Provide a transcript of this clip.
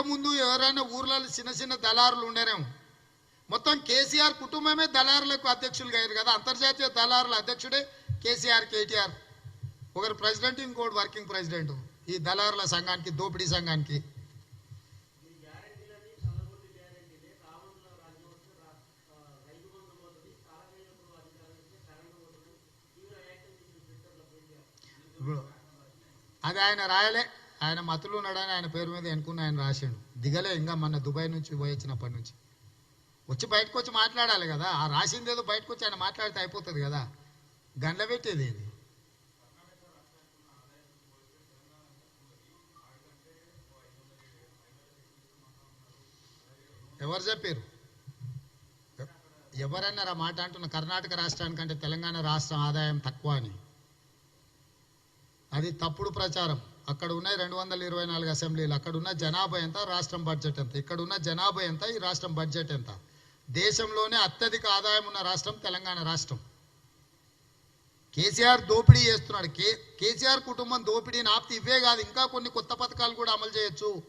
ఇంతకుముందు ఎవరైనా ఊర్లలో చిన్న చిన్న దళారులు ఉండేనేమో మొత్తం కేసీఆర్ కుటుంబమే దళారులకు అధ్యక్షులుగా అయ్యారు కదా. అంతర్జాతీయ దళారుల అధ్యక్షుడే కేసీఆర్ కేటీఆర్. ఒకరు ప్రెసిడెంట్ ఇంకోటి వర్కింగ్ ప్రెసిడెంట్. ఈ దళారుల సంఘానికి దోపిడీ సంఘానికి. అది ఆయన రాయలే. ఆయన మతులు ఉన్నాడని ఆయన పేరు మీద ఎన్నుకున్న ఆయన రాసిండు దిగలే ఇంకా మన దుబాయ్ నుంచి పోయొచ్చినప్పటి నుంచి. వచ్చి బయటకు వచ్చి మాట్లాడాలి కదా. ఆ రాసింది ఏదో బయటకు వచ్చి ఆయన మాట్లాడితే అయిపోతుంది కదా. గండ పెట్టేది ఇది ఎవరు చెప్పారు? ఎవరన్నారు ఆ మాట అంటున్న? కర్ణాటక రాష్ట్రానికంటే తెలంగాణ రాష్ట్రం ఆదాయం తక్కువ అని. అది తప్పుడు ప్రచారం. అక్కడ ఉన్నాయి రెండు వందల ఇరవై నాలుగు అసెంబ్లీలు. అక్కడ ఉన్న జనాభా ఎంత? రాష్ట్రం బడ్జెట్ ఎంత? ఇక్కడ ఉన్న జనాభా ఎంత? ఈ రాష్ట్రం బడ్జెట్ ఎంత? దేశంలోనే అత్యధిక ఆదాయం ఉన్న రాష్ట్రం తెలంగాణ రాష్ట్రం. కేసీఆర్ దోపిడీ చేస్తున్నాడు. కే కేసీఆర్ కుటుంబం దోపిడీని ఆప్తి ఇవే కాదు ఇంకా కొన్ని కొత్త పథకాలు కూడా అమలు చేయొచ్చు.